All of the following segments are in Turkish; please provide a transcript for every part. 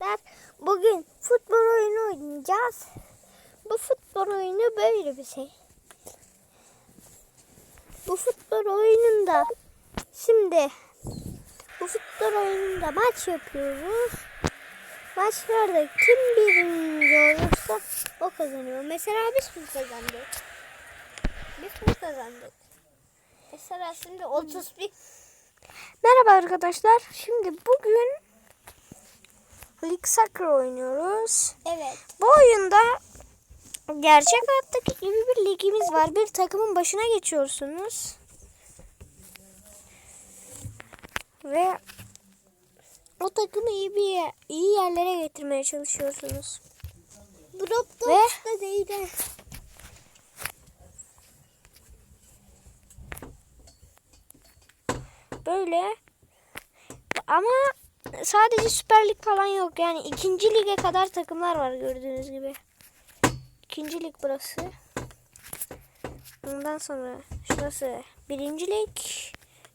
arkadaşlar. Bugün futbol oyunu oynayacağız. Bu futbol oyunu böyle bir şey. Bu futbol oyununda şimdi bu futbol oyununda maç yapıyoruz. Maçlarda kim birinci olursa o kazanıyor. Mesela biz mi kazandık? Biz mi kazandık? Mesela şimdi 31 Merhaba arkadaşlar. Şimdi bugün League Soccer oynuyoruz. Evet. Bu oyunda gerçek hayattaki gibi bir ligimiz var. Bir takımın başına geçiyorsunuz. Ve o takımı iyi bir yer- iyi yerlere getirmeye çalışıyorsunuz. Drop Ve da değil. de. böyle ama sadece Süper Lig falan yok. Yani ikinci lige kadar takımlar var gördüğünüz gibi. İkinci lig burası. Ondan sonra şurası birinci lig.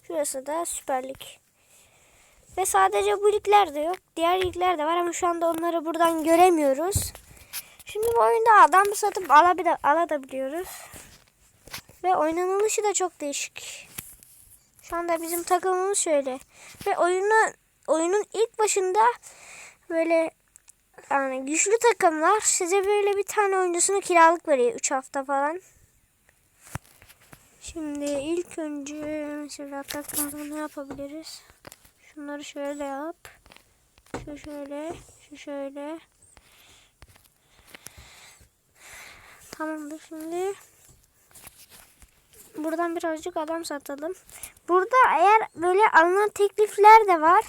Şurası da Süper Lig. Ve sadece bu ligler de yok. Diğer ligler de var ama şu anda onları buradan göremiyoruz. Şimdi bu oyunda adam satıp alabile- alabiliyoruz. Ve oynanılışı da çok değişik. Şu anda bizim takımımız şöyle. Ve oyunu oyunun ilk başında böyle yani güçlü takımlar size böyle bir tane oyuncusunu kiralık veriyor 3 hafta falan. Şimdi ilk önce mesela takımda ne yapabiliriz? Şunları şöyle yap. Şu şöyle, şu şöyle. Tamamdır şimdi. Buradan birazcık adam satalım. Burada eğer böyle alınan teklifler de var.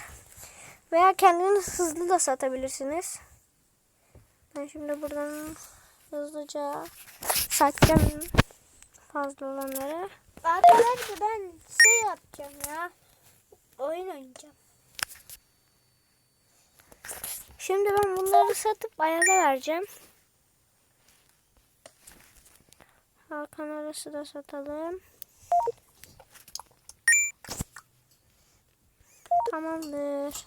Veya kendiniz hızlı da satabilirsiniz. Ben şimdi buradan hızlıca satacağım fazla olanları. Arkadaşlar ben şey yapacağım ya. Oyun oynayacağım. Şimdi ben bunları satıp Ayaz'a vereceğim. Hakan arası da satalım. Tamamdır.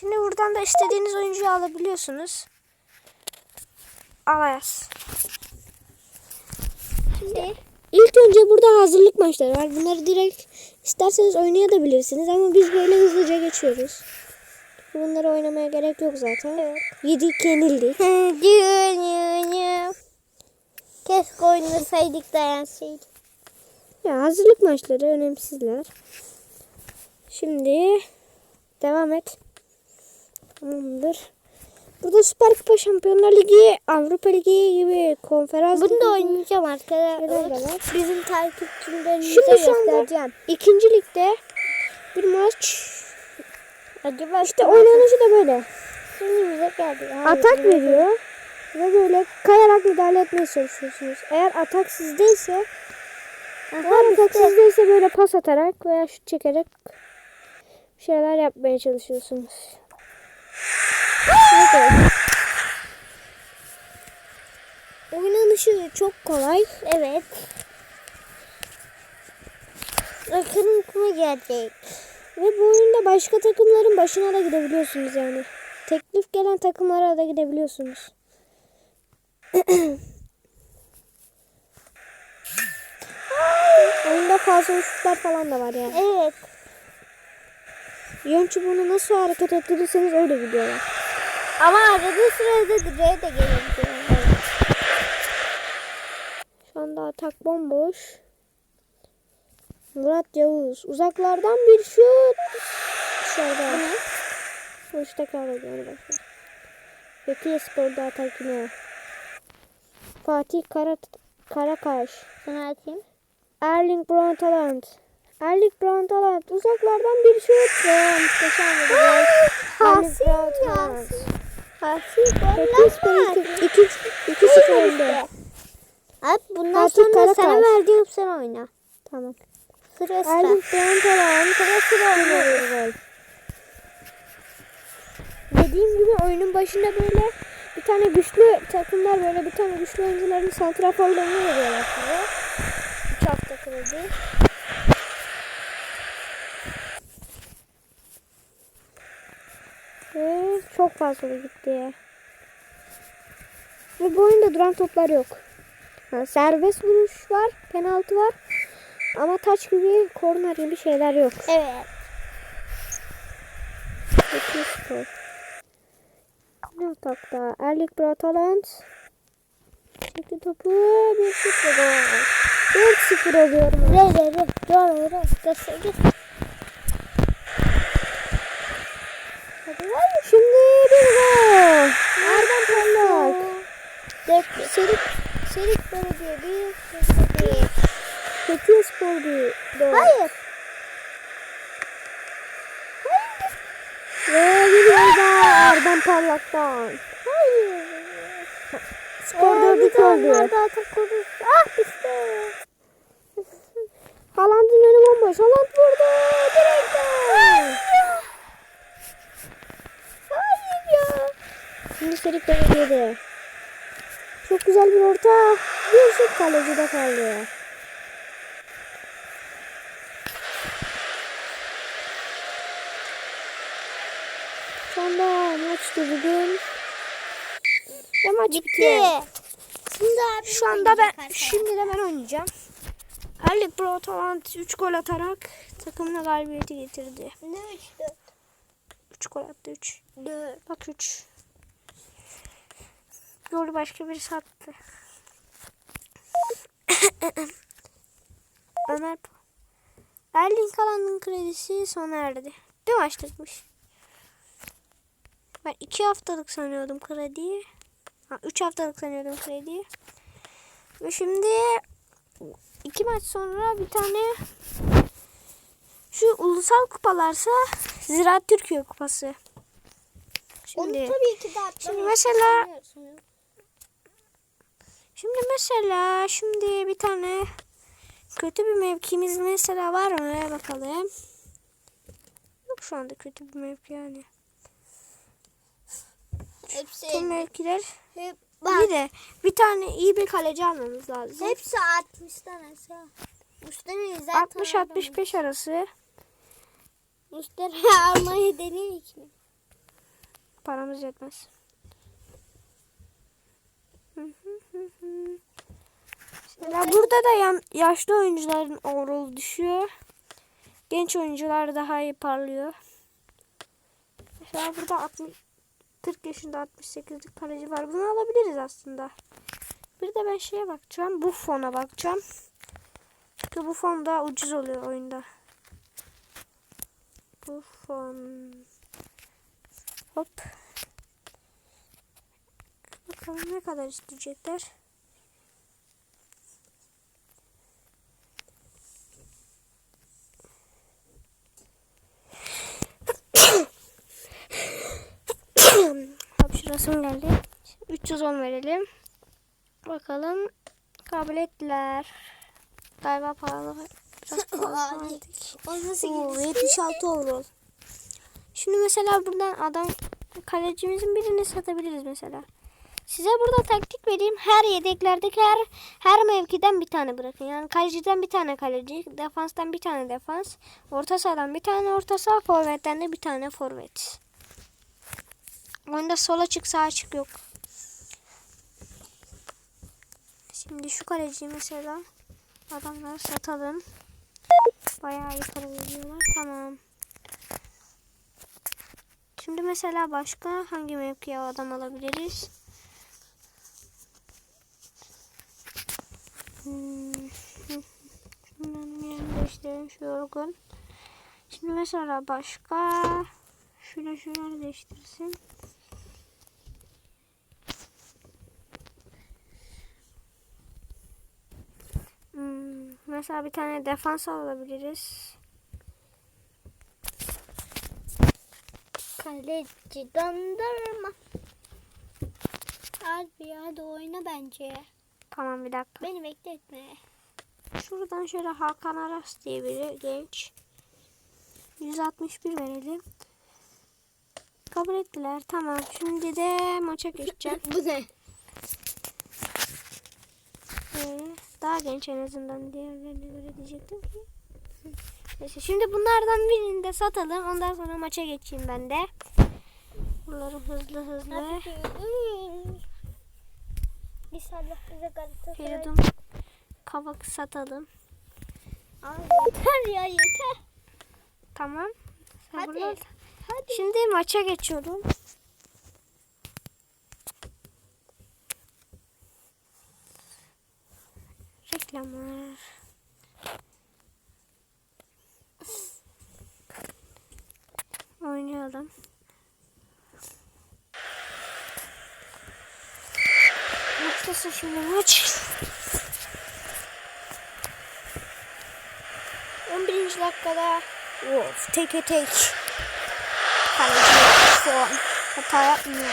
Şimdi buradan da istediğiniz oyuncuyu alabiliyorsunuz. Al Ayaz. Şimdi İlk önce burada hazırlık maçları var. Bunları direkt isterseniz oynayabilirsiniz ama biz böyle hızlıca geçiyoruz. Bunları oynamaya gerek yok zaten. Evet. Yedik yenildik. keşke oynasaydık da yenseydik. Ya hazırlık maçları önemsizler. Şimdi devam et. Tamamdır. Burada Süper Kupa Şampiyonlar Ligi, Avrupa Ligi gibi konferans Bunu da ligi- oynayacağım arkadaşlar. Bizim takipçilerimize Şimdi şu anda ikinci ligde bir maç. Acaba İşte oynanışı da böyle. şimdi bize geldi. Hayır, Atak veriyor ve böyle kayarak müdahale etmeye çalışıyorsunuz. Eğer atak sizdeyse eğer atak sizdeyse böyle pas atarak veya şut çekerek bir şeyler yapmaya çalışıyorsunuz. Evet. Oynanışı çok kolay. Evet. Bakın kime gelecek. Ve bu oyunda başka takımların başına da gidebiliyorsunuz yani. Teklif gelen takımlara da gidebiliyorsunuz. Oyunda fazla şutlar falan da var yani. Evet. Yön çubuğunu nasıl hareket ettirirseniz öyle gidiyorlar. Ama arada sırada direğe de gelebiliyor. Evet. Şu anda atak bomboş. Murat Yavuz. Uzaklardan bir şut. Dışarıda. Hoş tekrar ediyorum. bakın. Fethiye Spor'da atak yine. Fatih Kara, Karakaş. Sana atayım. Erling Braut Braut Haaland. Uzaklardan bir şut. Ve muhteşem bir gol. Fethiye Spor goller var. 2-0 önde. Abi bundan Fatih sonra Karakaş. sana verdiğim sen oyna. Tamam. Sırası. Erling Braut Haaland. Sıra sıra oynuyor. Dediğim gibi oyunun başında böyle bir tane güçlü takımlar böyle bir tane güçlü oyuncuların santraforlarını veriyorlar size. 3 hafta kredi. Çok fazla gitti. Ve bu oyunda duran toplar yok. Ha, serbest vuruş var, penaltı var. Ama taç gibi, korner gibi şeyler yok. Evet. Peki spor. Ne atakta? Erlik Brataland. Çekti topu. 1-0 gol. 4-0 oluyorum. Re re re. Re re re. Göster göster. Hadi hadi. Şimdi bir gol. Erdem Parlak. Dört. Serik, Belediye bir. bir. Fethiye Spor bir. Dört. Hayır. Ve bir daha Erdem Parlak'tan. Hayır. Skor Ee, 4 bir 2 de oldu. onlar da atak kurmuş. Ah işte. Haaland'ın önü bomboş. Haaland vurdu. Direkten. Hayır ya. Şimdi Serik Belediye'de. Çok güzel bir orta. Bir şut kalecide kaldı. Anda maçtı bugün. Ve maç bitti. Bitti. Şimdi abi Şu anda ben şimdi de ben oynayacağım. Erlik Braut Haaland 3 gol atarak takımına galibiyeti getirdi. Ne üçtü? 3 gol attı 3. Dört. Bak 3. Golü başka birisi attı. Ömer Erling Haaland'ın kredisi sona erdi. Bir maçlıkmış. Ben 2 haftalık sanıyordum krediyi. Ha 3 haftalık sanıyordum krediyi. Ve şimdi iki maç sonra bir tane şu ulusal kupalarsa Ziraat Türkiye Kupası. Onu Şimdi tabii ki de Şimdi mesela- sanıyorsun. Şimdi mesela şimdi bir tane kötü bir mevkimiz mesela var mı bakalım. Yok şu anda kötü bir mevki yani. Hepsi Bu mevkiler hep bir bak. de bir tane iyi bir kaleci almamız lazım. Hepsi 60'tan aşağı. Müşteri zaten 60-65 arası Müşteri almayı denedik mi? paramız yetmez. Mesela burada da yan- yaşlı oyuncuların overall düşüyor. Genç oyuncular daha iyi parlıyor. Mesela burada 60, 40 yaşında 68'lik kaleci var. Bunu alabiliriz aslında. Bir de ben şeye bakacağım. Bu fona bakacağım. Çünkü bu fon da ucuz oluyor oyunda. Bu fon. Hop. Bakalım ne kadar isteyecekler. Hapşırasım geldi. 310 verelim. Bakalım kabul ettiler. Galiba pahalı. Biraz pahalı. Oo, gidiyor? 76 overall. Şimdi mesela buradan adam kalecimizin birini satabiliriz mesela. Size burada taktik vereyim. Her yedeklerdeki her her mevkiden bir tane bırakın. Yani kaleciden bir tane kaleci, defanstan bir tane defans, orta sahadan bir tane orta saha, forvetten de bir tane forvet. Oyunda sola çık sağa çık yok. Şimdi şu kaleciyi mesela adamları satalım. Bayağı iyi para veriyorlar. Tamam. Şimdi mesela başka hangi mevkiye adam alabiliriz? Şundan yerini değiştirelim şu yorgun. Şimdi mesela başka şöyle şunları değiştirsin. Hmm, mesela bir tane defans alabiliriz. Kaleci dondurma. Harbi hadi oyna bence. Tamam bir dakika. Beni bekletme. Şuradan şöyle Hakan Aras diye biri genç. 161 verelim. Kabul ettiler. Tamam. Şimdi de maça geçeceğim. Bu ne? Ee, daha genç en azından diğerlerine göre diyecektim ki. Neyse şimdi bunlardan birini de satalım. Ondan sonra maça geçeyim ben de. Bunları hızlı hızlı. İnşallah bize Galatasaray. Feridun kavak satalım. Aa, yeter ya yeter. Tamam. Sen Hadi. Hadi. Şimdi maça geçiyorum. Reklamlar. Nasılsın şimdi maç? 11. dakikada of teke tek. Kaleci şu an hata yapmıyor.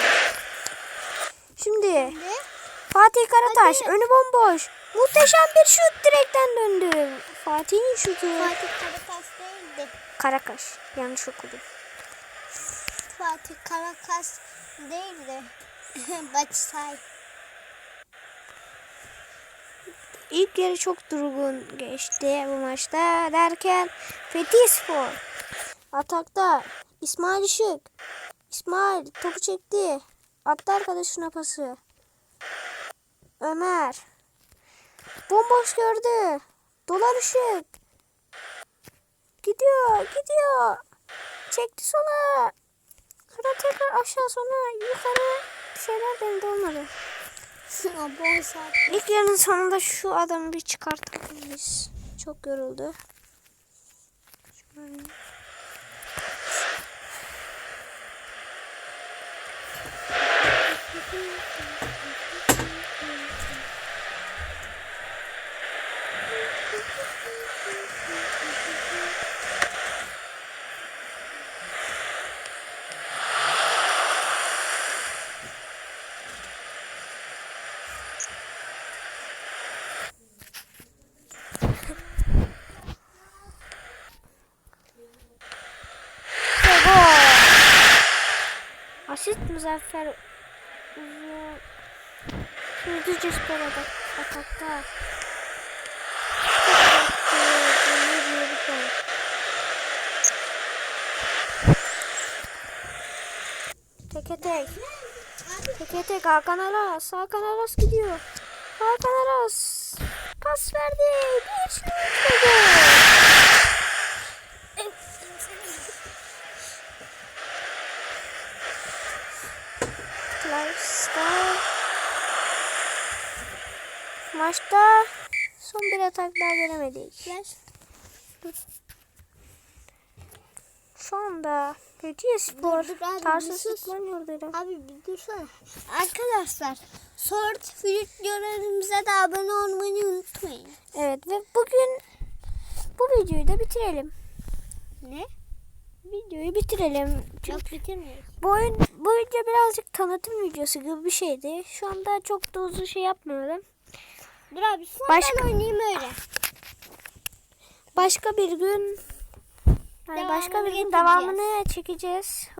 Şimdi Şimdi Fatih Karataş önü bomboş. Muhteşem bir şut direkten döndü. Fatih'in şutu. Fatih Karakas değildi. Karakaş. Yanlış okudum. Fatih Karakas değildi. Baçsay. İlk yarı çok durgun geçti bu maçta derken Fetih Spor. Atakta İsmail Işık. İsmail topu çekti. Attı arkadaşına pası. Ömer. Bomboş gördü. Dolar Işık. Gidiyor gidiyor. Çekti sola. Sonra tekrar aşağı sonra yukarı bir şeyler denedi olmadı. İlk yarının sonunda şu adamı bir çıkartalım biz. Çok yoruldu. Şöyle. Asist Muzaffer Uzun. Şimdi Düzce Spor atak, atakta. Teke tek. Teke tek Hakan Aras. Hakan Aras gidiyor. Hakan Aras. Pas verdi. Bir şut ve gol. Clarks'ta maçta son bir atak daha göremedik. Şu anda Fethiye Spor Tarsus sus. İkman Yurdu'yla. Abi bir dursana. Arkadaşlar short videolarımıza da abone olmayı unutmayın. Evet ve bugün bu videoyu da bitirelim. Ne? Videoyu bitirelim. Yok bitirmiyoruz. Bu, oyun, bu video birazcık tanıtım videosu gibi bir şeydi. Şu anda çok da uzun şey yapmıyorum. Dur abi son Başka- ben oynayayım öyle. Başka bir gün Devamını başka bir gün devamını çekeceğiz.